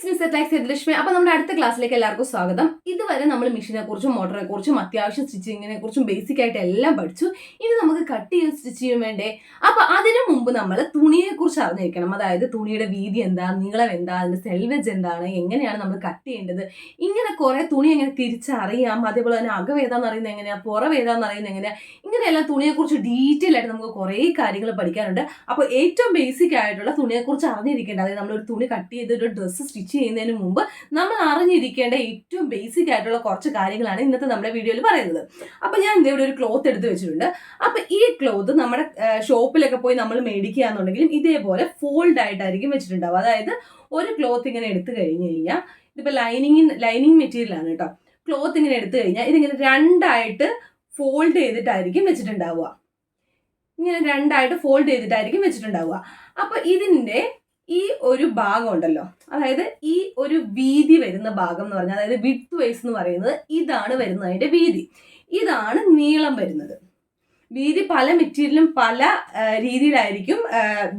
It's mister tax Lakshmi അപ്പൊ നമ്മുടെ അടുത്ത ക്ലാസ്സിലേക്ക് എല്ലാവർക്കും സ്വാഗതം. ഇതുവരെ നമ്മൾ മെഷീനെ കുറിച്ചും മോട്ടറിനെ കുറിച്ചും അത്യാവശ്യം സ്റ്റിച്ചിങ്ങിനെ കുറിച്ചും ബേസിക് ആയിട്ട് എല്ലാം പഠിച്ചു. ഇനി നമുക്ക് കട്ട് ചെയ്യാൻ സ്റ്റിച്ച് ചെയ്യും വേണ്ടേ? അപ്പൊ അതിനു മുമ്പ് നമ്മൾ തുണിയെ കുറിച്ച് അറിഞ്ഞിരിക്കണം. അതായത് തുണിയുടെ വീതി എന്താ നീളം എന്താ അതിന്റെ സെൽവേജ് എന്താണ് എങ്ങനെയാണ് നമ്മൾ കട്ട് ചെയ്യേണ്ടത്? ഇങ്ങനെ കുറെ തുണി എങ്ങനെ തിരിച്ചറിയാം? അതേപോലെ തന്നെ അകവേദാന്ന് അറിയുന്ന അറിയുന്നത് എങ്ങനെയാ? പുറം ഏതാന്ന് അറിയുന്നത് എങ്ങനെയാ? ഇങ്ങനെയെല്ലാം തുണിയെ കുറിച്ച് ഡീറ്റെയിൽ ആയിട്ട് നമുക്ക് കുറേ കാര്യങ്ങൾ പഠിക്കാനുണ്ട്. അപ്പോൾ ഏറ്റവും ബേസിക് ആയിട്ടുള്ള തുണിയെ കുറിച്ച് അറിഞ്ഞിരിക്കേണ്ടത് അതായത് നമ്മൾ ഒരു തുണി കട്ട് ചെയ്ത് ഒരു ഡ്രസ്സ് സ്റ്റിച്ച് ചെയ്യുന്നതിന് മുമ്പ് നമ്മൾ അറിഞ്ഞിരിക്കേണ്ട ഏറ്റവും ബേസിക് ആയിട്ടുള്ള കുറച്ച് കാര്യങ്ങളാണ് ഇന്നത്തെ നമ്മുടെ വീഡിയോയിൽ പറയുന്നത്. അപ്പൊ ഞാൻ ഇവിടെ ഒരു ക്ലോത്ത് എടുത്ത് വെച്ചിട്ടുണ്ട്. അപ്പൊ ഈ ക്ലോത്ത് നമ്മുടെ ഷോപ്പിലൊക്കെ പോയി നമ്മൾ മേടിക്കുക എന്നുണ്ടെങ്കിലും ഇതേപോലെ ഫോൾഡ് ആയിട്ടായിരിക്കും വെച്ചിട്ടുണ്ടാവും അതായത് ഒരു ക്ലോത്ത് ഇങ്ങനെ എടുത്തു കഴിഞ്ഞു കഴിഞ്ഞാൽ ഇതിപ്പോ ലൈനിങ് ലൈനിങ് മെറ്റീരിയൽ ആണ് കേട്ടോ ക്ലോത്ത് ഇങ്ങനെ എടുത്തു കഴിഞ്ഞാൽ ഇതിങ്ങനെ രണ്ടായിട്ട് ഫോൾഡ് ചെയ്തിട്ടായിരിക്കും വെച്ചിട്ടുണ്ടാവുക. ഇങ്ങനെ രണ്ടായിട്ട് ഫോൾഡ് ചെയ്തിട്ടായിരിക്കും വെച്ചിട്ടുണ്ടാവുക. അപ്പൊ ഇതിന്റെ ഈ ഒരു ഭാഗം ഉണ്ടല്ലോ. അതായത് ഈ ഒരു വീതി വരുന്ന ഭാഗം എന്ന് പറഞ്ഞാൽ അതായത് വിത്ത് വൈസ് എന്ന് പറയുന്നത് ഇതാണ് വരുന്നത് അതിന്റെ വീതി. ഇതാണ് നീളം വരുന്നത്. വീതി പല മെറ്റീരിയലും പല രീതിയിലായിരിക്കും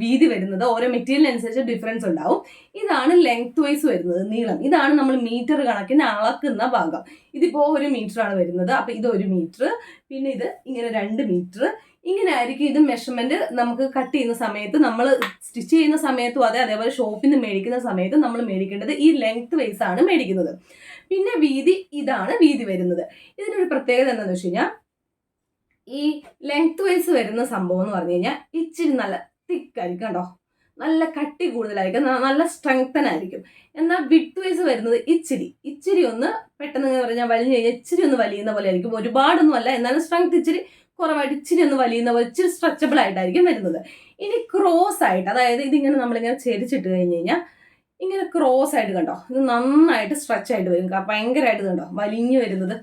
വീതി വരുന്നത്. ഓരോ മെറ്റീരിയലിനനുസരിച്ച് ഡിഫറൻസ് ഉണ്ടാവും. ഇതാണ് ലെങ്ത് വൈസ് വരുന്നത് നീളം. ഇതാണ് നമ്മൾ മീറ്റർ കണക്കിന് അളക്കുന്ന ഭാഗം. ഇതിപ്പോൾ ഒരു മീറ്റർ ആണ് വരുന്നത്. അപ്പോൾ ഇത് ഒരു മീറ്റർ പിന്നെ ഇത് ഇങ്ങനെ രണ്ട് മീറ്റർ ഇങ്ങനെ ആയിരിക്കും ഇത് മെഷർമെന്റ് നമുക്ക് കട്ട് ചെയ്യുന്ന സമയത്ത്. നമ്മൾ സ്റ്റിച്ച് ചെയ്യുന്ന സമയത്തും അതെ അതേപോലെ ഷോപ്പിൽ നിന്ന് മേടിക്കുന്ന സമയത്ത് നമ്മൾ മേടിക്കേണ്ടത് ഈ ലെങ്ത് വൈസ് ആണ് മേടിക്കുന്നത്. പിന്നെ വീതി ഇതാണ് വീതി വരുന്നത്. ഇതിനൊരു പ്രത്യേകത എന്താണെന്ന് വെച്ച് കഴിഞ്ഞാൽ ഈ ലെങ്ത് വൈസ് വരുന്ന സംഭവം എന്ന് പറഞ്ഞു കഴിഞ്ഞാൽ ഇച്ചിരി നല്ല തിക്കായിരിക്കും കേട്ടോ. നല്ല കട്ടി കൂടുതലായിരിക്കും. നല്ല സ്ട്രെങ്തൻ ആയിരിക്കും. എന്നാൽ വിട്ട് വൈസ് വരുന്നത് ഇച്ചിരി. ഇച്ചിരി ഒന്ന് പെട്ടെന്ന് പറഞ്ഞാൽ വലിഞ്ഞു കഴിഞ്ഞാൽ ഇച്ചിരി ഒന്ന് വലിയുന്ന പോലെ ആയിരിക്കും. ഒരുപാടൊന്നും അല്ല എന്നാലും സ്ട്രെങ്ത് ഇച്ചിരി കുറവായിട്ട് ഇച്ചിരി ഒന്ന് വലിയുന്ന പോലെ ഇച്ചിരി സ്ട്രെച്ചബിൾ ആയിട്ടായിരിക്കും വരുന്നത്. ഇനി ക്രോസ് ആയിട്ട് അതായത് ഇതിങ്ങനെ നമ്മളിങ്ങനെ ചെരിച്ചിട്ട് കഴിഞ്ഞ് കഴിഞ്ഞാൽ ഇങ്ങനെ ക്രോസ് ആയിട്ട് കണ്ടോ? ഇത് നന്നായിട്ട് സ്ട്രെച്ച് ആയിട്ട് വരും. ഭയങ്കരമായിട്ട് കണ്ടോ? വലിഞ്ഞു വരുന്നത്.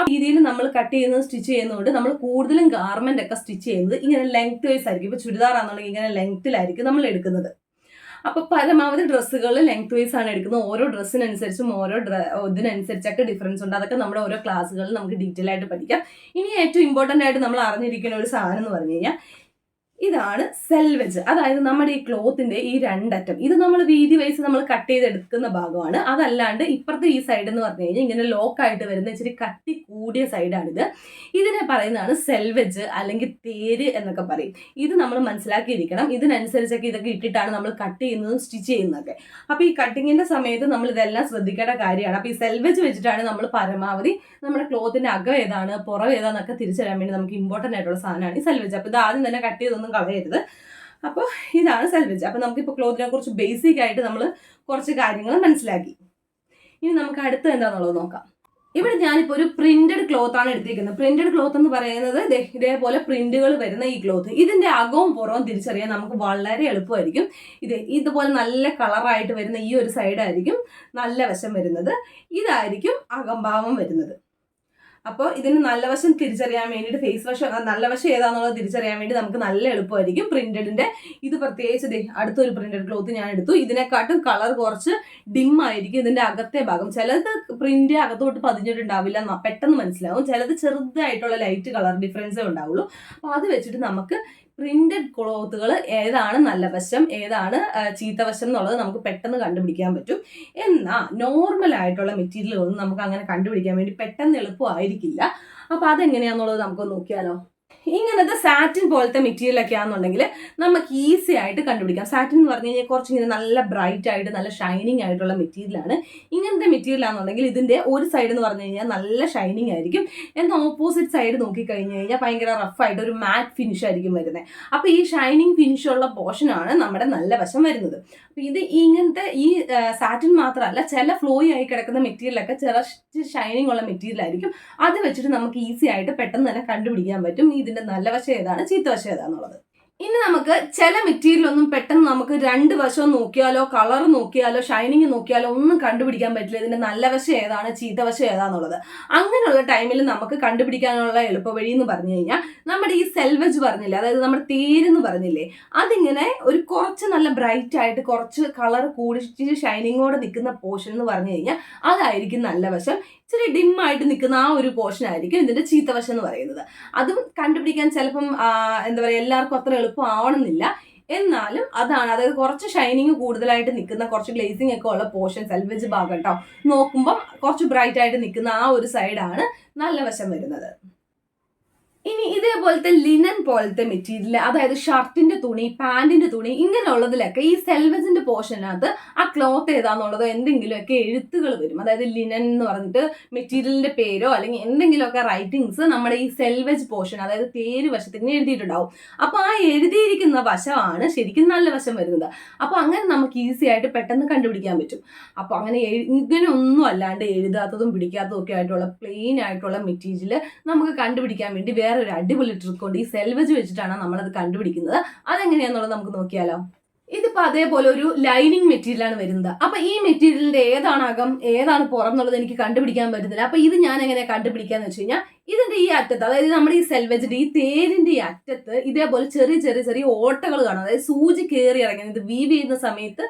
ആ രീതിയിൽ നമ്മൾ കട്ട് ചെയ്യുന്നത് സ്റ്റിച്ച് ചെയ്യുന്നതുകൊണ്ട് നമ്മൾ കൂടുതലും ഗാർമെന്റ് ഒക്കെ സ്റ്റിച്ച് ചെയ്യുന്നത് ഇങ്ങനെ ലെങ്ത് വൈസ് ആയിരിക്കും. ഇപ്പൊ ചുരിദാർ ആണെന്നുണ്ടെങ്കിൽ ഇങ്ങനെ ലെങ്ത്തിലായിരിക്കും നമ്മൾ എടുക്കുന്നത്. അപ്പൊ പരമാവധി ഡ്രസ്സുകൾ ലെങ്ത് വൈസ് ആണ് എടുക്കുന്നത്. ഓരോ ഡ്രസ്സിനനുസരിച്ചും ഓരോ ഇതിനനുസരിച്ചൊക്കെ ഡിഫറൻസ് ഉണ്ട്. അതൊക്കെ നമ്മുടെ ഓരോ ക്ലാസ്സുകളിൽ നമുക്ക് ഡീറ്റെയിൽ ആയിട്ട് പഠിക്കാം. ഇനി ഏറ്റവും ഇമ്പോർട്ടന്റ് ആയിട്ട് നമ്മൾ അറിഞ്ഞിരിക്കുന്ന ഒരു സാധനം എന്ന് പറഞ്ഞു കഴിഞ്ഞാൽ ഇതാണ് സെൽവെജ് അതായത് നമ്മുടെ ഈ ക്ലോത്തിന്റെ ഈ രണ്ടറ്റം. ഇത് നമ്മൾ വീതി വൈസ് നമ്മൾ കട്ട് ചെയ്തെടുക്കുന്ന ഭാഗമാണ്. അതല്ലാണ്ട് ഇപ്പുറത്തെ ഈ സൈഡ് എന്ന് പറഞ്ഞു കഴിഞ്ഞാൽ ഇങ്ങനെ ലോക്ക് ആയിട്ട് വരുന്ന ഇച്ചിരി കട്ടി കൂടിയ സൈഡാണിത് ഇതിനെ പറയുന്നതാണ് സെൽവെജ് അല്ലെങ്കിൽ തേര് എന്നൊക്കെ പറയും. ഇത് നമ്മൾ മനസ്സിലാക്കിയിരിക്കണം. ഇതിനനുസരിച്ചൊക്കെ ഇതൊക്കെ ഇട്ടിട്ടാണ് നമ്മൾ കട്ട് ചെയ്യുന്നതും സ്റ്റിച്ച് ചെയ്യുന്നതൊക്കെ. അപ്പോൾ ഈ കട്ടിങ്ങിന്റെ സമയത്ത് നമ്മൾ ഇതെല്ലാം ശ്രദ്ധിക്കേണ്ട കാര്യമാണ്. അപ്പോൾ ഈ സെൽവെജ് വെച്ചിട്ടാണ് നമ്മൾ പരമാവധി നമ്മുടെ ക്ലോത്തിന്റെ അകം ഏതാണ് പുറം ഏതാണെന്നൊക്കെ തിരിച്ചറിയാൻ വേണ്ടി നമുക്ക് ഇമ്പോർട്ടന്റ് ആയിട്ടുള്ള സാധനമാണ് ഈ സെൽവെജ് അപ്പോൾ ഇത് ആദ്യം തന്നെ കട്ട് ചെയ്തൊന്നും കളയരുത് അപ്പോൾ ഇതാണ് സെൽവെജ് അപ്പോൾ നമുക്കിപ്പോൾ ക്ലോത്തിനെ കുറിച്ച് ബേസിക് ആയിട്ട് നമ്മൾ കുറച്ച് കാര്യങ്ങൾ മനസ്സിലാക്കി. ഇനി നമുക്ക് അടുത്ത് എന്താണെന്നുള്ളത് നോക്കാം. ഇവിടെ ഞാനിപ്പോൾ ഒരു പ്രിന്റഡ് ക്ലോത്ത് ആണ് എടുത്തിരിക്കുന്നത്. പ്രിന്റഡ് ക്ലോത്ത് എന്ന് പറയുന്നത് ഇതേപോലെ പ്രിന്റുകൾ വരുന്ന ഈ ക്ലോത്ത് ഇതിന്റെ അകവും പുറവും തിരിച്ചറിയാൻ നമുക്ക് വളരെ എളുപ്പമായിരിക്കും. ഇത് ഇതുപോലെ നല്ല കളറായിട്ട് വരുന്ന ഈ ഒരു സൈഡായിരിക്കും നല്ല വശം വരുന്നത്. ഇതായിരിക്കും അകംഭാവം വരുന്നത്. അപ്പോൾ ഇതിന് നല്ല വശം തിരിച്ചറിയാൻ വേണ്ടിയിട്ട് ഫേസ് വശം നല്ല വശം ഏതാണെന്നുള്ളത് തിരിച്ചറിയാൻ വേണ്ടി നമുക്ക് നല്ല എളുപ്പമായിരിക്കും പ്രിന്റഡിന്റെ ഇത് പ്രത്യേകിച്ച് അടുത്തൊരു പ്രിന്റഡ് ക്ലോത്ത് ഞാൻ എടുത്തു. ഇതിനെക്കാട്ടും കളർ കുറച്ച് ഡിം ആയിരിക്കും ഇതിന്റെ അകത്തെ ഭാഗം. ചിലത് പ്രിന്റ് അകത്തോട്ട് പതിഞ്ഞിട്ടുണ്ടാവില്ല പെട്ടെന്ന് മനസ്സിലാവും. ചിലത് ചെറുതായിട്ടുള്ള ലൈറ്റ് കളർ ഡിഫറൻസേ ഉണ്ടാവുള്ളൂ. അപ്പോൾ അത് വെച്ചിട്ട് നമുക്ക് പ്രിന്റഡ് ക്ലോത്തുകൾ ഏതാണ് നല്ല വശം ഏതാണ് ചീത്ത വശം എന്നുള്ളത് നമുക്ക് പെട്ടെന്ന് കണ്ടുപിടിക്കാൻ പറ്റും. എന്നാൽ നോർമൽ ആയിട്ടുള്ള മെറ്റീരിയലുകളൊന്നും നമുക്ക് അങ്ങനെ കണ്ടുപിടിക്കാൻ വേണ്ടി പെട്ടെന്ന് എളുപ്പമായിരിക്കില്ല. അപ്പൊ അതെങ്ങനെയാന്നുള്ളത് നമുക്ക് നോക്കിയാലോ? ഇങ്ങനത്തെ സാറ്റിൻ പോലത്തെ മെറ്റീരിയൽ ഒക്കെ ആണെന്നുണ്ടെങ്കിൽ നമുക്ക് ഈസി ആയിട്ട് കണ്ടുപിടിക്കാം. സാറ്റിൻ എന്ന് പറഞ്ഞു കഴിഞ്ഞാൽ കുറച്ചിങ്ങനെ നല്ല ബ്രൈറ്റ് ആയിട്ട് നല്ല ഷൈനിങ് ആയിട്ടുള്ള മെറ്റീരിയലാണ് ഇങ്ങനത്തെ മെറ്റീരിയൽ ആണെന്നുണ്ടെങ്കിൽ ഇതിന്റെ ഒരു സൈഡ് എന്ന് പറഞ്ഞു കഴിഞ്ഞാൽ നല്ല ഷൈനിങ് ആയിരിക്കും. എന്നാൽ ഓപ്പോസിറ്റ് സൈഡ് നോക്കി നോക്കിക്കഴിഞ്ഞ് കഴിഞ്ഞാൽ ഭയങ്കര റഫ് ആയിട്ട് ഒരു മാറ്റ് ഫിനിഷ് ആയിരിക്കും വരുന്നത് അപ്പോൾ ഈ ഷൈനിങ് ഫിനിഷ് ഉള്ള പോർഷനാണ് നമ്മുടെ നല്ല വശം വരുന്നത്. അപ്പൊ ഇത് ഇങ്ങനത്തെ ഈ സാറ്റിൻ മാത്രമല്ല ചില ഫ്ലോയി ആയി കിടക്കുന്ന മെറ്റീരിയലൊക്കെ ചില ഷൈനിങ് ഉള്ള മെറ്റീരിയൽ ആയിരിക്കും. അത് വെച്ചിട്ട് നമുക്ക് ഈസി ആയിട്ട് പെട്ടെന്ന് തന്നെ കണ്ടുപിടിക്കാൻ പറ്റും. ഇതിന്റെ നല്ല വശം ഏതാണ്? ചീത്ത വശം ഏതാന്നുള്ളത്. ഇനി നമുക്ക് ചില മെറ്റീരിയൽ ഒന്നും പെട്ടെന്ന് നമുക്ക് രണ്ട് വശം നോക്കിയാലോ കളർ നോക്കിയാലോ ഷൈനിങ് നോക്കിയാലോ ഒന്നും കണ്ടുപിടിക്കാൻ പറ്റില്ല. ഇതിന്റെ നല്ല വശം ഏതാണ് ചീത്ത വശം ഏതാന്നുള്ളത്. അങ്ങനെയുള്ള ടൈമിൽ നമുക്ക് കണ്ടുപിടിക്കാനുള്ള എളുപ്പവഴി എന്ന് പറഞ്ഞു കഴിഞ്ഞാൽ നമ്മുടെ ഈ സെൽവജ് പറഞ്ഞില്ലേ അതായത് നമ്മുടെ തേരെന്ന് പറഞ്ഞില്ലേ അതിങ്ങനെ ഒരു കുറച്ച് നല്ല ബ്രൈറ്റ് ആയിട്ട് കുറച്ച് കളർ കൂടി ഷൈനിങ്ങോടെ നിൽക്കുന്ന പോർഷൻ എന്ന് പറഞ്ഞു കഴിഞ്ഞാൽ അതായിരിക്കും നല്ല വശം. ഇച്ചിരി ആയിട്ട് നിൽക്കുന്ന ആ ഒരു പോർഷൻ ആയിരിക്കും ഇതിന്റെ ചീത്തവശം എന്ന് പറയുന്നത്. അതും കണ്ടുപിടിക്കാൻ ചിലപ്പം എന്താ പറയുക എല്ലാവർക്കും അത്ര എളുപ്പം ആവണമെന്നില്ല എന്നാലും അതാണ് അതായത് കുറച്ച് ഷൈനിങ് കൂടുതലായിട്ട് നിൽക്കുന്ന കുറച്ച് ഗ്ലേസിംഗ് ഒക്കെ ഉള്ള പോർഷൻ സെൽവേജ് ഭാഗം കേട്ടോ നോക്കുമ്പോൾ കുറച്ച് ബ്രൈറ്റ് ആയിട്ട് നിൽക്കുന്ന ആ ഒരു സൈഡാണ് നല്ല വശം വരുന്നത്. ഇനി ഇതേപോലത്തെ ലിനൻ പോലത്തെ മെറ്റീരിയൽ അതായത് ഷർട്ടിന്റെ തുണി പാന്റിന്റെ തുണി ഇങ്ങനെയുള്ളതിലൊക്കെ ഈ സെൽവസിന്റെ പോർഷനകത്ത് ആ ക്ലോത്ത് ഏതാന്നുള്ളതോ എന്തെങ്കിലുമൊക്കെ എഴുത്തുകൾ വരും. അതായത് ലിനൻ എന്ന് പറഞ്ഞിട്ട് മെറ്റീരിയലിന്റെ പേരോ അല്ലെങ്കിൽ എന്തെങ്കിലുമൊക്കെ റൈറ്റിങ്സ് നമ്മുടെ ഈ സെൽവജ് പോർഷൻ അതായത് പേര് വശത്തിന് എഴുതിയിട്ടുണ്ടാവും. അപ്പൊ ആ എഴുതിയിരിക്കുന്ന വശമാണ് ശരിക്കും നല്ല വശം വരുന്നത്. അപ്പൊ അങ്ങനെ നമുക്ക് ഈസി ആയിട്ട് പെട്ടെന്ന് കണ്ടുപിടിക്കാൻ പറ്റും. അപ്പൊ അങ്ങനെ ഇങ്ങനെ ഒന്നും അല്ലാണ്ട് എഴുതാത്തതും പിടിക്കാത്തതും ഒക്കെ ആയിട്ടുള്ള പ്ലെയിൻ ആയിട്ടുള്ള മെറ്റീരിയൽ നമുക്ക് കണ്ടുപിടിക്കാൻ വേണ്ടി ഒരു അടിപൊളി ട്രിക്ക് ഉണ്ട്. ഈ സെൽവജ് വെച്ചിട്ടാണ് നമ്മളത് കണ്ടുപിടിക്കുന്നത്. അതെങ്ങനെയാന്നുള്ളത് നമുക്ക് നോക്കിയാലോ. ഇതിപ്പോ അതേപോലെ ഒരു ലൈനിങ് മെറ്റീരിയൽ ആണ് വരുന്നത്. അപ്പൊ ഈ മെറ്റീരിയലിന്റെ ഏതാണ് അകം ഏതാണ് പുറം എന്നുള്ളത് എനിക്ക് കണ്ടുപിടിക്കാൻ പറ്റുന്നില്ല. അപ്പൊ ഇത് ഞാൻ എങ്ങനെ കണ്ടുപിടിക്കാന്ന് വെച്ച് കഴിഞ്ഞാൽ ഇതിന്റെ ഈ അറ്റത്ത് അതായത് നമ്മുടെ ഈ സെൽവജിന്റെ ഈ തേരിന്റെ ഈ അറ്റത്ത് ഇതേപോലെ ചെറിയ ചെറിയ ചെറിയ ഓട്ടകൾ കാണും. അതായത് സൂചി കയറി ഇറങ്ങുന്നത് വീവ് ചെയ്യുന്ന സമയത്ത്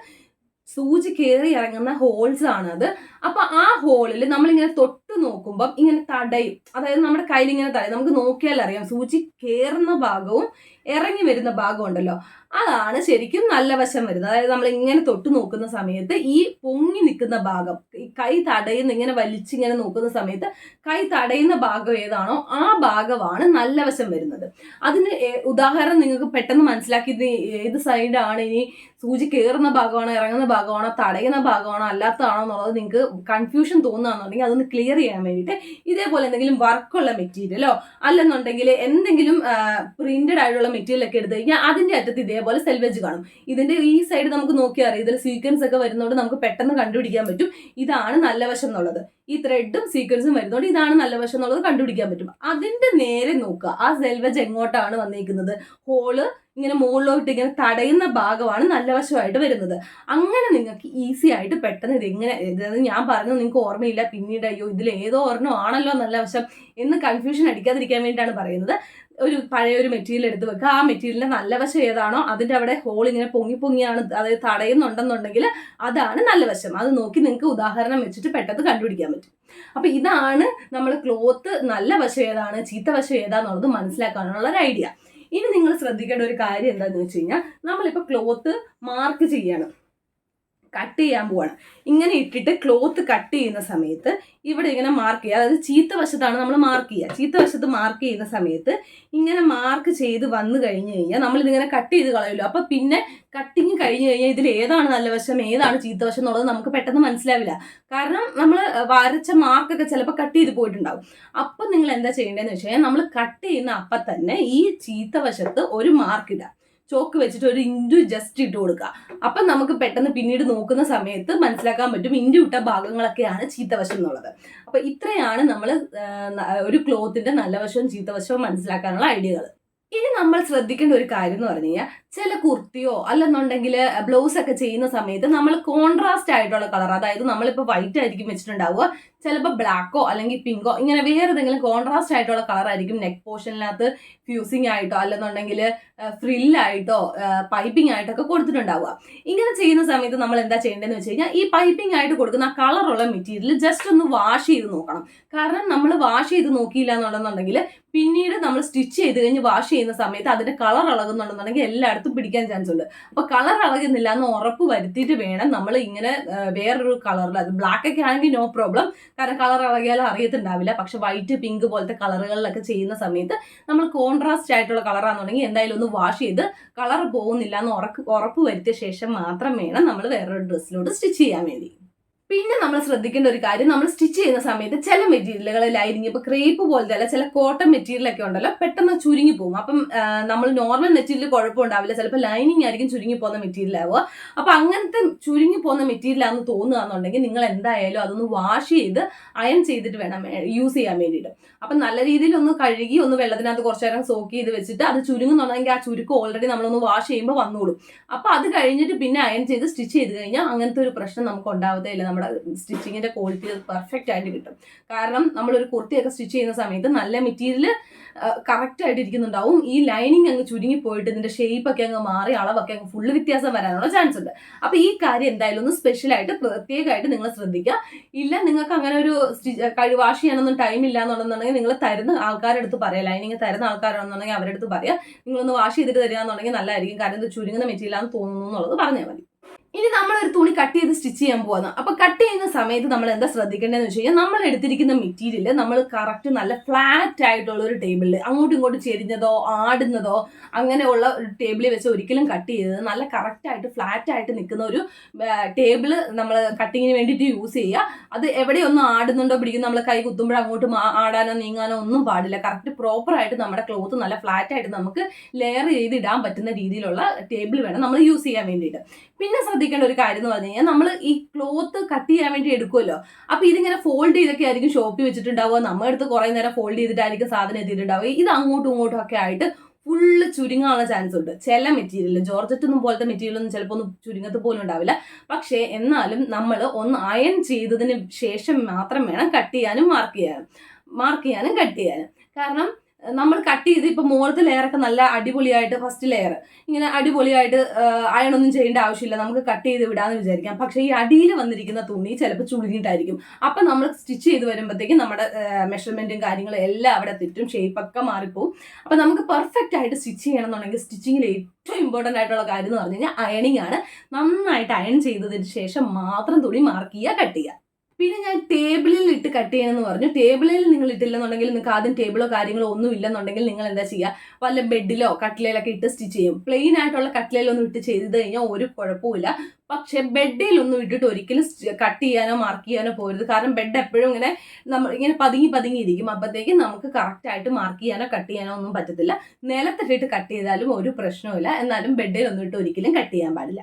സൂചി കയറി ഇറങ്ങുന്ന ഹോൾസ് ആണ് അത് അപ്പൊ ആ ഹോളിൽ നമ്മളിങ്ങനെ തൊട്ട് നോക്കുമ്പം ഇങ്ങനെ തടയും. അതായത് നമ്മുടെ കയ്യിൽ ഇങ്ങനെ തടയും. നമുക്ക് നോക്കിയാൽ അറിയാം സൂചി കയറുന്ന ഭാഗവും ഇറങ്ങി വരുന്ന ഭാഗവും ഉണ്ടല്ലോ. അതാണ് ശരിക്കും നല്ല വശം വരുന്നത്. അതായത് നമ്മൾ ഇങ്ങനെ തൊട്ട് നോക്കുന്ന സമയത്ത് ഈ പൊങ്ങി നിൽക്കുന്ന ഭാഗം ഈ കൈ തടയുന്ന ഇങ്ങനെ വലിച്ചിങ്ങനെ നോക്കുന്ന സമയത്ത് കൈ തടയുന്ന ഭാഗം ഏതാണോ ആ ഭാഗമാണ് നല്ല വശം വരുന്നത്. അതിന് ഉദാഹരണം നിങ്ങൾക്ക് പെട്ടെന്ന് മനസ്സിലാക്കി ഏത് സൈഡാണ്? ഇനി സൂചി കയറുന്ന ഭാഗമാണോ ഇറങ്ങുന്ന ഭാഗമാണോ തടയുന്ന ഭാഗമാണോ അല്ലാത്തതാണോ എന്നുള്ളത് നിങ്ങൾക്ക് കൺഫ്യൂഷൻ തോന്നുകയാണെന്നുണ്ടെങ്കിൽ അതൊന്ന് ക്ലിയർ ചെയ്യാൻ വേണ്ടിയിട്ട് ഇതേപോലെ എന്തെങ്കിലും വർക്കുള്ള മെറ്റീരിയലോ അല്ലെന്നുണ്ടെങ്കിൽ എന്തെങ്കിലും പ്രിന്റഡ് ആയിട്ടുള്ള മെറ്റീരിയൽ ഒക്കെ എടുത്തു കഴിഞ്ഞാൽ അതിന്റെ അറ്റത്ത് ഇതേപോലെ സെൽവേജ് കാണും. ഇതിന്റെ ഈ സൈഡ് നമുക്ക് നോക്കിയാൽ അറിയാം. ഇതിൽ സീക്വൻസ് ഒക്കെ വരുന്നതുകൊണ്ട് നമുക്ക് പെട്ടെന്ന് കണ്ടുപിടിക്കാൻ പറ്റും. ഇതാണ് നല്ല വശം എന്നുള്ളത്. ഈ ത്രെഡും സീക്വൻസും വരുന്നതുകൊണ്ട് ഇതാണ് നല്ല വശം എന്നുള്ളത് കണ്ടുപിടിക്കാൻ പറ്റും. അതിന്റെ നേരെ നോക്കുക. ആ സെൽവേജ് എങ്ങോട്ടാണ് വന്നിരിക്കുന്നത് ഹോൾ ഇങ്ങനെ മുകളിലോട്ട് ഇങ്ങനെ തടയുന്ന ഭാഗമാണ് നല്ല വശമായിട്ട് വരുന്നത്. അങ്ങനെ നിങ്ങൾക്ക് ഈസി ആയിട്ട് പെട്ടെന്ന് ഇത് എങ്ങനെ അതായത് ഞാൻ പറഞ്ഞത് നിങ്ങൾക്ക് ഓർമ്മയില്ല പിന്നീട് അയ്യോ ഇതിൽ ഏതോ ഒരെണ്ണം ആണല്ലോ നല്ല വശം എന്ന് കൺഫ്യൂഷൻ അടിക്കാതിരിക്കാൻ വേണ്ടിയിട്ടാണ് പറയുന്നത്. ഒരു പഴയ ഒരു മെറ്റീരിയൽ എടുത്ത് വെക്കുക. ആ മെറ്റീരിയലിന്റെ നല്ല വശം ഏതാണോ അതിന്റെ അവിടെ ഹോൾ ഇങ്ങനെ പൊങ്ങി പൊങ്ങിയാണ് അതായത് തടയുന്നുണ്ടെന്നുണ്ടെങ്കിൽ അതാണ് നല്ല വശം. അത് നോക്കി നിങ്ങൾക്ക് ഉദാഹരണം വെച്ചിട്ട് പെട്ടെന്ന് കണ്ടുപിടിക്കാൻ പറ്റും. അപ്പോൾ ഇതാണ് നമ്മൾ ക്ലോത്ത് നല്ല വശം ഏതാണ് ചീത്ത വശം ഏതാന്നുള്ളത് മനസ്സിലാക്കാനുള്ള ഒരു ഐഡിയ ഇനി നിങ്ങൾ ശ്രദ്ധിക്കേണ്ട ഒരു കാര്യം എന്താണെന്ന് വെച്ച് കഴിഞ്ഞാൽ നമ്മളിപ്പോൾ ക്ലോത്ത് മാർക്ക് ചെയ്യാണ്. കട്ട് ചെയ്യാൻ പോവാണ്. ഇങ്ങനെ ഇട്ടിട്ട് ക്ലോത്ത് കട്ട് ചെയ്യുന്ന സമയത്ത് ഇവിടെ ഇങ്ങനെ മാർക്ക് ചെയ്യുക. അതായത് ചീത്ത വശത്താണ് നമ്മൾ മാർക്ക് ചെയ്യുക. ചീത്ത വശത്ത് മാർക്ക് ചെയ്യുന്ന സമയത്ത് ഇങ്ങനെ മാർക്ക് ചെയ്ത് വന്നു കഴിഞ്ഞു കഴിഞ്ഞാൽ നമ്മളിതിങ്ങനെ കട്ട് ചെയ്ത് കളയുമല്ലോ. അപ്പോൾ പിന്നെ കട്ടിങ് കഴിഞ്ഞു കഴിഞ്ഞാൽ ഇതിൽ ഏതാണ് നല്ല വശം ഏതാണ് ചീത്ത വശം എന്നുള്ളത് നമുക്ക് പെട്ടെന്ന് മനസ്സിലാവില്ല. കാരണം നമ്മൾ വരച്ച മാർക്കൊക്കെ ചിലപ്പോൾ കട്ട് ചെയ്ത് പോയിട്ടുണ്ടാവും. അപ്പം നിങ്ങൾ എന്താ ചെയ്യേണ്ടതെന്ന് വെച്ച് കഴിഞ്ഞാൽ നമ്മൾ കട്ട് ചെയ്യുന്ന അപ്പം തന്നെ ഈ ചീത്ത വശത്ത് ഒരു മാർക്ക് ഇടുക. ചോക്ക് വെച്ചിട്ട് ഒരു ഇൻഡു ജസ്റ്റ് ഇട്ട് കൊടുക്കുക. അപ്പം നമുക്ക് പെട്ടെന്ന് പിന്നീട് നോക്കുന്ന സമയത്ത് മനസ്സിലാക്കാൻ പറ്റും ഇൻഡു ഇട്ട ഭാഗങ്ങളൊക്കെയാണ് ചീത്തവശം എന്നുള്ളത്. അപ്പം ഇത്രയാണ് നമ്മൾ ഒരു ക്ലോത്തിന്റെ നല്ല വശവും ചീത്തവശവും മനസ്സിലാക്കാനുള്ള ഐഡിയകൾ. ഇനി നമ്മൾ ശ്രദ്ധിക്കേണ്ട ഒരു കാര്യം എന്ന് പറഞ്ഞു കഴിഞ്ഞാൽ ചില കുർത്തിയോ അല്ലെന്നുണ്ടെങ്കിൽ ബ്ലൗസ് ഒക്കെ ചെയ്യുന്ന സമയത്ത് നമ്മൾ കോൺട്രാസ്റ്റ് ആയിട്ടുള്ള കളർ അതായത് നമ്മളിപ്പോൾ വൈറ്റ് ആയിരിക്കും വെച്ചിട്ടുണ്ടാവുക. ചിലപ്പോൾ ബ്ലാക്കോ അല്ലെങ്കിൽ പിങ്കോ ഇങ്ങനെ വേറെ ഏതെങ്കിലും കോൺട്രാസ്റ്റ് ആയിട്ടുള്ള കളർ ആയിരിക്കും നെക്ക് പോർഷനിനകത്ത് ഫ്യൂസിങ് ആയിട്ടോ അല്ലെന്നുണ്ടെങ്കിൽ ഫ്രില്ലായിട്ടോ പൈപ്പിംഗ് ആയിട്ടൊക്കെ കൊടുത്തിട്ടുണ്ടാവുക. ഇങ്ങനെ ചെയ്യുന്ന സമയത്ത് നമ്മൾ എന്താ ചെയ്യേണ്ടതെന്ന് വെച്ച് കഴിഞ്ഞാൽ ഈ പൈപ്പിംഗ് ആയിട്ട് കൊടുക്കുന്ന കളറുള്ള മെറ്റീരിയൽ ജസ്റ്റ് ഒന്ന് വാഷ് ചെയ്ത് നോക്കണം. കാരണം നമ്മൾ വാഷ് ചെയ്ത് നോക്കിയില്ല എന്നുണ്ടെന്നുണ്ടെങ്കിൽ പിന്നീട് നമ്മൾ സ്റ്റിച്ച് ചെയ്ത് കഴിഞ്ഞ് വാഷ് ചെയ്യുന്ന സമയത്ത് അതിന്റെ കളർ ഇളകുന്നുണ്ടെന്നുണ്ടെങ്കിൽ എല്ലായിടത്തും പിടിക്കാൻ ചാൻസ് ഉണ്ട്. അപ്പൊ കളർ ഇളകുന്നില്ല എന്ന് ഉറപ്പ് വരുത്തിയിട്ട് വേണം നമ്മൾ ഇങ്ങനെ വേറൊരു കളറിൽ അത് ബ്ലാക്ക് ഒക്കെ ആണെങ്കിൽ നോ പ്രോബ്ലം കാരണം കളർ ഇളകിയാലും അറിയത്തുണ്ടാവില്ല. പക്ഷെ വൈറ്റ് പിങ്ക് പോലത്തെ കളറുകളിലൊക്കെ ചെയ്യുന്ന സമയത്ത് നമ്മൾ കോൺട്രാസ്റ്റ് ആയിട്ടുള്ള കളറാണെന്നുണ്ടെങ്കിൽ എന്തായാലും ഒന്ന് വാഷ് ചെയ്ത് കളർ പോകുന്നില്ല എന്ന് ഉറപ്പ് ഉറപ്പ് വരുത്തിയ ശേഷം മാത്രം വേണം നമ്മൾ വേറൊരു ഡ്രസ്സിലോട്ട് സ്റ്റിച്ച് ചെയ്യാൻ വേണ്ടി. പിന്നെ നമ്മൾ ശ്രദ്ധിക്കേണ്ട ഒരു കാര്യം നമ്മൾ സ്റ്റിച്ച് ചെയ്യുന്ന സമയത്ത് ചില മെറ്റീരിയലുകൾ ലൈനിങ് ഇപ്പൊ ക്രേപ്പ് പോലത്തെ അല്ല ചില കോട്ടൺ മെറ്റീരിയലൊക്കെ ഉണ്ടല്ലോ പെട്ടെന്ന് ചുരുങ്ങി പോകും. അപ്പം നമ്മൾ നോർമൽ മെറ്റീരിയൽ കുഴപ്പമുണ്ടാവില്ല. ചിലപ്പോൾ ലൈനിങ് ആയിരിക്കും ചുരുങ്ങി പോകുന്ന മെറ്റീരിയൽ ആവുക. അപ്പൊ അങ്ങനത്തെ ചുരുങ്ങി പോകുന്ന മെറ്റീരിയൽ ആണെന്ന് തോന്നുകയാണെന്നുണ്ടെങ്കിൽ നിങ്ങൾ എന്തായാലും അതൊന്ന് വാഷ് ചെയ്ത് അയൺ ചെയ്തിട്ട് വേണം യൂസ് ചെയ്യാൻ വേണ്ടിയിട്ട്. അപ്പം നല്ല രീതിയിൽ ഒന്ന് കഴുകി ഒന്ന് വെള്ളത്തിനകത്ത് കുറച്ച് നേരം സോക്ക് ചെയ്ത് വെച്ചിട്ട് അത് ചുരുങ്ങുന്നുണ്ടെങ്കിൽ ആ ചുരുക്കം ഓൾറെഡി നമ്മളൊന്ന് വാഷ് ചെയ്യുമ്പോൾ വന്നോളും. അപ്പൊ അത് കഴിഞ്ഞിട്ട് പിന്നെ അയൺ ചെയ്ത് സ്റ്റിച്ച് ചെയ്ത് കഴിഞ്ഞാൽ അങ്ങനത്തെ ഒരു പ്രശ്നം നമുക്ക് ഉണ്ടാവത്തേ ഇല്ല നമ്മുടെ സ്റ്റിച്ചിങ്ങിന്റെ ക്വാളിറ്റി പെർഫെക്റ്റ് ആയിട്ട് കിട്ടും. കാരണം നമ്മളൊരു കുർത്തിയൊക്കെ സ്റ്റിച്ച് ചെയ്യുന്ന സമയത്ത് നല്ല മെറ്റീരിയൽ കറക്റ്റ് ആയിട്ട് ഇരിക്കുന്നുണ്ടാവും. ഈ ലൈനിങ് അങ്ങ് ചുരുങ്ങി പോയിട്ട് ഇതിന്റെ ഷേപ്പ് ഒക്കെ അങ്ങ് മാറി അളവൊക്കെ അങ്ങ് ഫുള്ള് വ്യത്യാസം വരാനുള്ള ചാൻസ് ഉണ്ട്. അപ്പോൾ ഈ കാര്യം എന്തായാലും ഒന്ന് സ്പെഷ്യൽ ആയിട്ട് പ്രത്യേകമായിട്ട് നിങ്ങൾ ശ്രദ്ധിക്കുക. ഇല്ല നിങ്ങൾക്ക് അങ്ങനെ ഒരു കഴി വാഷ് ചെയ്യാനൊന്നും ടൈം ഇല്ല എന്നുണ്ടെന്നുണ്ടെങ്കിൽ നിങ്ങൾ തരുന്ന ആൾക്കാരുടെ അടുത്ത് പറയാം. ലൈനിങ് തരുന്ന ആൾക്കാരാണെന്നുണ്ടെങ്കിൽ അവരുടെ അടുത്ത് പറയാം. നിങ്ങളൊന്ന് വാഷ് ചെയ്തിട്ട് തരിക എന്നുണ്ടെങ്കിൽ നല്ലതായിരിക്കും. കാരണം ഇത് ചുരുങ്ങുന്ന മെറ്റീരിയൽ ആണെന്ന് തോന്നുന്നു എന്നുള്ളത് പറഞ്ഞാൽ മതി. ഇനി നമ്മൾ ഒരു തുണി കട്ട് ചെയ്ത് സ്റ്റിച്ച് ചെയ്യാൻ പോകുന്നു അപ്പൊ കട്ട് ചെയ്യുന്ന സമയത്ത് നമ്മൾ എന്താ ശ്രദ്ധിക്കേണ്ടതെന്ന് വെച്ച് കഴിഞ്ഞാൽ നമ്മൾ എടുത്തിരിക്കുന്ന മെറ്റീരിയൽ നമ്മൾ കറക്റ്റ് നല്ല ഫ്ലാറ്റ് ആയിട്ടുള്ള ഒരു ടേബിളിൽ അങ്ങോട്ടും ഇങ്ങോട്ടും ചെരിഞ്ഞതോ ആടുന്നതോ അങ്ങനെയുള്ള ഒരു ടേബിളിൽ വെച്ച് ഒരിക്കലും കട്ട് ചെയ്തത് നല്ല കറക്റ്റ് ആയിട്ട് ഫ്ലാറ്റ് ആയിട്ട് നിൽക്കുന്ന ഒരു ടേബിൾ നമ്മൾ കട്ടിങ്ങിന് വേണ്ടിയിട്ട് യൂസ് ചെയ്യുക. അത് എവിടെയൊന്നും ആടുന്നുണ്ടോ പിടിക്കുന്നു നമ്മൾ കൈ കുത്തുമ്പോൾ അങ്ങോട്ട് ആടാനോ നീങ്ങാനോ ഒന്നും പാടില്ല. കറക്റ്റ് പ്രോപ്പർ ആയിട്ട് നമ്മുടെ ക്ലോത്ത് നല്ല ഫ്ലാറ്റ് ആയിട്ട് നമുക്ക് ലെയർ ചെയ്ത് ഇടാൻ പറ്റുന്ന രീതിയിലുള്ള ടേബിൾ വേണം നമ്മൾ യൂസ് ചെയ്യാൻ വേണ്ടിയിട്ട്. പിന്നെ ശ്രദ്ധിക്കേണ്ട ഒരു കാര്യം എന്ന് പറഞ്ഞു കഴിഞ്ഞാൽ നമ്മൾ ഈ ക്ലോത്ത് കട്ട് ചെയ്യാൻ വേണ്ടി എടുക്കുമല്ലോ അപ്പൊ ഇതിങ്ങനെ ഫോൾഡ് ചെയ്തൊക്കെ ആയിരിക്കും ഷോപ്പിൽ വെച്ചിട്ടുണ്ടാവുക. നമ്മുടെ അടുത്ത് കുറെ നേരം ഫോൾഡ് ചെയ്തിട്ടായിരിക്കും സാധനം എത്തിയിട്ടുണ്ടാവുക. ഇത് അങ്ങോട്ടും ഇങ്ങോട്ടും ഒക്കെ ആയിട്ട് ഫുള്ള് ചുരുങ്ങാനുള്ള ചാൻസ് ഉണ്ട്. ചില മെറ്റീരിയൽ ജോർജറ്റൊന്നും പോലത്തെ മെറ്റീരിയൽ ഒന്നും ചിലപ്പോൾ ഒന്നും ചുരുങ്ങത്ത് പോലും ഉണ്ടാവില്ല. പക്ഷേ എന്നാലും നമ്മൾ ഒന്ന് അയൺ ചെയ്തതിന് ശേഷം മാത്രം വേണം കട്ട് ചെയ്യാനും മാർക്ക് ചെയ്യാനും മാർക്ക് ചെയ്യാനും കട്ട് ചെയ്യാനും. കാരണം നമ്മൾ കട്ട് ചെയ്ത് ഇപ്പൊ മുകളിലത്തെ ലെയറൊക്കെ നല്ല അടിപൊളിയായിട്ട് ഫസ്റ്റ് ലെയർ ഇങ്ങനെ അടിപൊളിയായിട്ട് അയണൊന്നും ചെയ്യേണ്ട ആവശ്യമില്ല. നമുക്ക് കട്ട് ചെയ്ത് വിടാന്ന് വിചാരിക്കാം. പക്ഷേ ഈ അടിയിൽ വന്നിരിക്കുന്ന തുണി ചിലപ്പോൾ ചുളിഞ്ഞിട്ടായിരിക്കും അപ്പൊ നമ്മൾ സ്റ്റിച്ച് ചെയ്ത് വരുമ്പോഴത്തേക്കും നമ്മുടെ മെഷർമെന്റും കാര്യങ്ങളും എല്ലാം അവിടെ തെറ്റും ഷേപ്പൊക്കെ മാറിപ്പോവും. അപ്പൊ നമുക്ക് പെർഫെക്റ്റ് ആയിട്ട് സ്റ്റിച്ച് ചെയ്യണമെന്നുണ്ടെങ്കിൽ സ്റ്റിച്ചിങ്ങിൽ ഏറ്റവും ഇമ്പോർട്ടന്റ് ആയിട്ടുള്ള കാര്യം എന്ന് പറഞ്ഞു കഴിഞ്ഞാൽ അയണിങ് ആണ്. നന്നായിട്ട് അയൺ ചെയ്തതിന് ശേഷം മാത്രം തുണി മാർക്ക് ചെയ്യുക കട്ട് ചെയ്യുക. പിന്നെ ഞാൻ ടേബിളിൽ ഇട്ട് കട്ട് ചെയ്യണമെന്ന് പറഞ്ഞു. ടേബിളിൽ നിങ്ങൾ ഇട്ടില്ലെന്നുണ്ടെങ്കിൽ നിങ്ങൾക്ക് ആദ്യം ടേബിളോ കാര്യങ്ങളോ ഒന്നും ഇല്ലെന്നുണ്ടെങ്കിൽ നിങ്ങൾ എന്താ ചെയ്യുക വല്ല ബെഡിലോ കട്ടിലയിലൊക്കെ ഇട്ട് സ്റ്റിച്ച് ചെയ്യും. പ്ലെയിൻ ആയിട്ടുള്ള കട്ടിലയിലൊന്നും ഇട്ട് ചെയ്ത് കഴിഞ്ഞാൽ ഒരു കുഴപ്പമില്ല പക്ഷെ ബെഡിലൊന്നും ഇട്ടിട്ട് ഒരിക്കലും കട്ട് ചെയ്യാനോ മാർക്ക് ചെയ്യാനോ പോരുത്. കാരണം ബെഡ് എപ്പോഴും ഇങ്ങനെ നമ്മൾ ഇങ്ങനെ പതുങ്ങി പതുങ്ങി ഇരിക്കും. അപ്പോഴത്തേക്കും നമുക്ക് കറക്റ്റായിട്ട് മാർക്ക് ചെയ്യാനോ കട്ട് ചെയ്യാനോ ഒന്നും പറ്റത്തില്ല. നിലത്തിട്ടിട്ട് കട്ട് ചെയ്താലും ഒരു പ്രശ്നവുമില്ല. എന്നാലും ബെഡിലൊന്നും ഇട്ട് ഒരിക്കലും കട്ട് ചെയ്യാൻ പാടില്ല.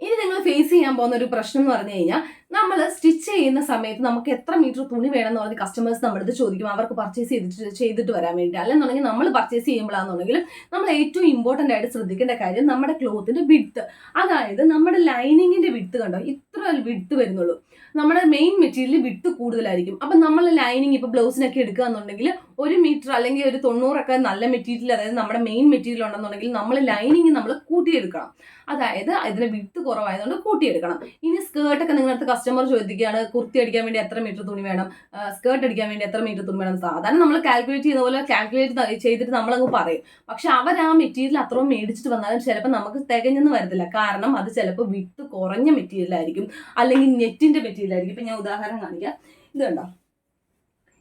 ഇനി നിങ്ങൾ ഫേസ് ചെയ്യാൻ പോകുന്ന ഒരു പ്രശ്നം എന്ന് പറഞ്ഞു കഴിഞ്ഞാൽ നമ്മൾ സ്റ്റിച്ച് ചെയ്യുന്ന സമയത്ത് നമുക്ക് എത്ര മീറ്റർ തുണി വേണം എന്ന് പറഞ്ഞ് കസ്റ്റമേഴ്സ് നമ്മുടെ അടുത്ത് ചോദിക്കും അവർക്ക് പർച്ചേസ് ചെയ്തിട്ട് ചെയ്തിട്ട് വരാൻ വേണ്ടി അല്ലെന്നുണ്ടെങ്കിൽ നമ്മൾ പർച്ചേസ് ചെയ്യുമ്പോഴാണെന്നുണ്ടെങ്കിലും നമ്മൾ ഏറ്റവും ഇമ്പോർട്ടന്റ് ആയിട്ട് ശ്രദ്ധിക്കേണ്ട കാര്യം നമ്മുടെ ക്ലോത്തിന്റെ വിഡ്ത്ത് അതായത് നമ്മുടെ ലൈനിങ്ങിന്റെ വിഡ്ത്ത് കണ്ടോ? ഇത്ര വിഡ്ത്ത് വരുന്നുള്ളൂ. നമ്മുടെ മെയിൻ മെറ്റീരിയൽ വിട്ട് കൂടുതലായിരിക്കും. അപ്പം നമ്മൾ ലൈനിങ് ഇപ്പോൾ ബ്ലൗസിനൊക്കെ എടുക്കുക എന്നുണ്ടെങ്കിൽ ഒരു മീറ്റർ അല്ലെങ്കിൽ ഒരു തൊണ്ണൂറൊക്കെ നല്ല മെറ്റീരിയൽ അതായത് നമ്മുടെ മെയിൻ മെറ്റീരിയൽ ഉണ്ടെന്നുണ്ടെങ്കിൽ നമ്മൾ ലൈനിങ് നമ്മൾ കൂട്ടിയെടുക്കണം. അതായത് ഇതിന് വിട്ട് കുറവായതുകൊണ്ട് കൂട്ടിയെടുക്കണം. ഇനി സ്കേർട്ടൊക്കെ നിങ്ങളടുത്ത് കസ്റ്റമർ ചോദിക്കുകയാണ് കുർത്തി അടിക്കാൻ വേണ്ടി എത്ര മീറ്റർ തുണി വേണം? സ്കേർട്ട് അടിക്കാൻ വേണ്ടി എത്ര മീറ്റർ തുണി വേണം? സാധാരണ നമ്മൾ കാൽക്കുലേറ്റ് ചെയ്യുന്ന പോലെ കാൽക്കുലേറ്റ് ചെയ്തിട്ട് നമ്മളങ്ങ് പറയും. പക്ഷെ അവർ ആ മെറ്റീരിയൽ അത്രയും മേടിച്ചിട്ട് വന്നാലും ചിലപ്പോൾ നമുക്ക് തികഞ്ഞെന്ന് വരത്തില്ല. കാരണം അത് ചിലപ്പോൾ വിട്ട് കുറഞ്ഞ മെറ്റീരിയൽ ആയിരിക്കും അല്ലെങ്കിൽ നെറ്റിന്റെ മെറ്റീരിയൽ ആയിരിക്കും. ഇപ്പൊ ഞാൻ ഉദാഹരണം കാണിക്കാം. ഇത് കണ്ടോ?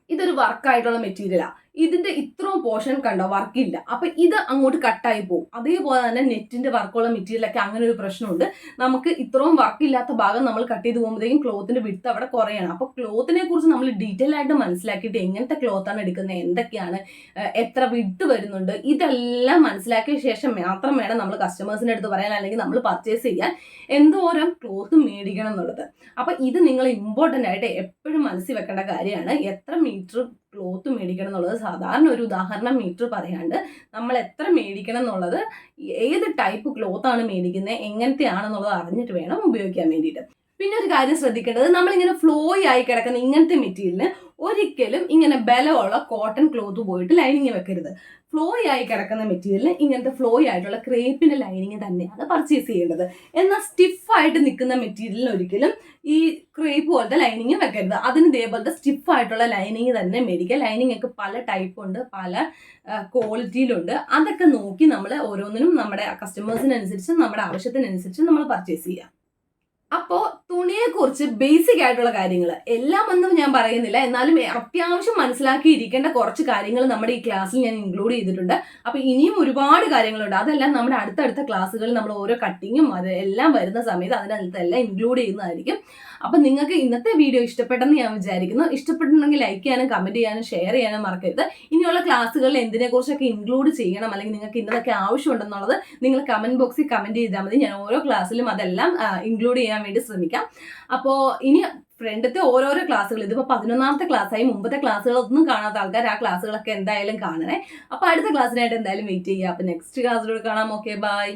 ഇതൊരു വർക്കായിട്ടുള്ള മെറ്റീരിയലാണ് ഇതിന്റെ ഇത്രയും പോർഷൻ കണ്ടോ? വർക്കില്ല അപ്പൊ ഇത് അങ്ങോട്ട് കട്ടായി പോകും. അതേപോലെ തന്നെ നെറ്റിന്റെ വർക്കുള്ള മെറ്റീരിയലൊക്കെ അങ്ങനെ ഒരു പ്രശ്നമുണ്ട്. നമുക്ക് ഇത്രയും വർക്കില്ലാത്ത ഭാഗം നമ്മൾ കട്ട് ചെയ്ത് പോകുമ്പോഴത്തേക്കും ക്ലോത്തിന്റെ വിട്ട് അവിടെ കുറയാണ്. അപ്പൊ ക്ലോത്തിനെ കുറിച്ച് നമ്മൾ ഡീറ്റെയിൽ ആയിട്ട് മനസ്സിലാക്കിയിട്ട് എങ്ങനത്തെ ക്ലോത്ത് ആണ് എടുക്കുന്നത് എന്തൊക്കെയാണ് എത്ര വിട്ട് വരുന്നുണ്ട് ഇതെല്ലാം മനസ്സിലാക്കിയ ശേഷം മാത്രം വേണം നമ്മൾ കസ്റ്റമേഴ്സിന്റെ അടുത്ത് പറയാൻ അല്ലെങ്കിൽ നമ്മൾ പർച്ചേസ് ചെയ്യാൻ. എന്തോരം ക്ലോത്ത് മേടിക്കണം എന്നുള്ളത്. അപ്പൊ ഇത് നിങ്ങൾ ഇമ്പോർട്ടന്റ് ആയിട്ട് എപ്പോഴും മനസ്സിൽ വെക്കേണ്ട കാര്യമാണ്. എത്ര മീറ്റർ ക്ലോത്ത് മേടിക്കണം എന്നുള്ളത് സാധാരണ ഒരു ഉദാഹരണം മീറ്റർ പറയാണ്ട് നമ്മൾ എത്ര മേടിക്കണം എന്നുള്ളത് ഏത് ടൈപ്പ് ക്ലോത്ത് ആണ് മേടിക്കുന്നത് എങ്ങനത്തെ ആണെന്നുള്ളത് അറിഞ്ഞിട്ട് വേണം ഉപയോഗിക്കാൻ വേണ്ടിയിട്ട്. പിന്നെ ഒരു കാര്യം ശ്രദ്ധിക്കേണ്ടത് നമ്മളിങ്ങനെ ഫ്ലോയി ആയി കിടക്കുന്ന ഇങ്ങനത്തെ മെറ്റീരിയലിന് ഒരിക്കലും ഇങ്ങനെ ബലമുള്ള കോട്ടൺ ക്ലോത്ത് പോയിട്ട് ലൈനിങ് വെക്കരുത്. ഫ്ലോയി ആയി കിടക്കുന്ന മെറ്റീരിയലിന് ഇങ്ങനത്തെ ഫ്ലോയി ആയിട്ടുള്ള ക്രേപ്പിന്റെ ലൈനിങ് തന്നെയാണ് പർച്ചേസ് ചെയ്യേണ്ടത്. എന്നാൽ സ്റ്റിഫായിട്ട് നിൽക്കുന്ന മെറ്റീരിയലിന് ഒരിക്കലും ഈ ക്രേപ്പ് പോലത്തെ ലൈനിങ് വെക്കരുത്. അതിന് ഇതേപോലത്തെ സ്റ്റിഫായിട്ടുള്ള ലൈനിങ് തന്നെ മേടിക്കുക. ലൈനിങ് ഒക്കെ പല ടൈപ്പ് ഉണ്ട് പല ക്വാളിറ്റിയിലുണ്ട് അതൊക്കെ നോക്കി നമ്മൾ ഓരോന്നിനും നമ്മുടെ കസ്റ്റമേഴ്സിനനുസരിച്ച് നമ്മുടെ ആവശ്യത്തിനനുസരിച്ച് നമ്മൾ പർച്ചേസ് ചെയ്യാം. അപ്പോൾ തുണിയെക്കുറിച്ച് ബേസിക് ആയിട്ടുള്ള കാര്യങ്ങൾ എല്ലാം ഒന്നും ഞാൻ പറയുന്നില്ല. എന്നാലും അത്യാവശ്യം മനസ്സിലാക്കിയിരിക്കേണ്ട കുറച്ച് കാര്യങ്ങൾ നമ്മുടെ ഈ ക്ലാസ്സിൽ ഞാൻ ഇൻക്ലൂഡ് ചെയ്തിട്ടുണ്ട്. അപ്പൊ ഇനിയും ഒരുപാട് കാര്യങ്ങളുണ്ട്. അതെല്ലാം നമ്മുടെ അടുത്തടുത്ത ക്ലാസ്സുകളിൽ നമ്മൾ ഓരോ കട്ടിങ്ങും അത് എല്ലാം വരുന്ന സമയത്ത് അതിനകത്ത് എല്ലാം ഇൻക്ലൂഡ് ചെയ്യുന്നതായിരിക്കും. അപ്പൊ നിങ്ങൾക്ക് ഇന്നത്തെ വീഡിയോ ഇഷ്ടപ്പെട്ടെന്ന് ഞാൻ വിചാരിക്കുന്നു. ഇഷ്ടപ്പെട്ടിട്ടുണ്ടെങ്കിൽ ലൈക്ക് ചെയ്യാനും കമന്റ് ചെയ്യാനും ഷെയർ ചെയ്യാനും മറക്കരുത്. ഇനിയുള്ള ക്ലാസ്സുകളിൽ എന്തിനെ കുറിച്ചൊക്കെ ഇൻക്ലൂഡ് ചെയ്യണം അല്ലെങ്കിൽ നിങ്ങൾക്ക് ഇന്നതൊക്കെ ആവശ്യമുണ്ടെന്നുള്ളത് നിങ്ങൾ കമന്റ് ബോക്സിൽ കമന്റ് ചെയ്താൽ മതി. ഞാൻ ഓരോ ക്ലാസ്സിലും അതെല്ലാം ഇൻക്ലൂഡ് ചെയ്യാൻ വേണ്ടി ശ്രമിക്കാം അപ്പോൾ ഇനി ഫ്രണ്ടത്തെ ഓരോരോ ക്ലാസ്സുകൾ ഇതിപ്പോൾ പതിനൊന്നാമത്തെ ക്ലാസ്സായി മുമ്പത്തെ ക്ലാസ്സുകളൊന്നും കാണാത്ത ആൾക്കാർ ആ ക്ലാസ്സുകളൊക്കെ എന്തായാലും കാണണേ. അപ്പോൾ അടുത്ത ക്ലാസ്സിനായിട്ട് എന്തായാലും വെയിറ്റ് ചെയ്യുക. അപ്പോൾ നെക്സ്റ്റ് ക്ലാസ്സിലൂടെ കാണാം. Okay bye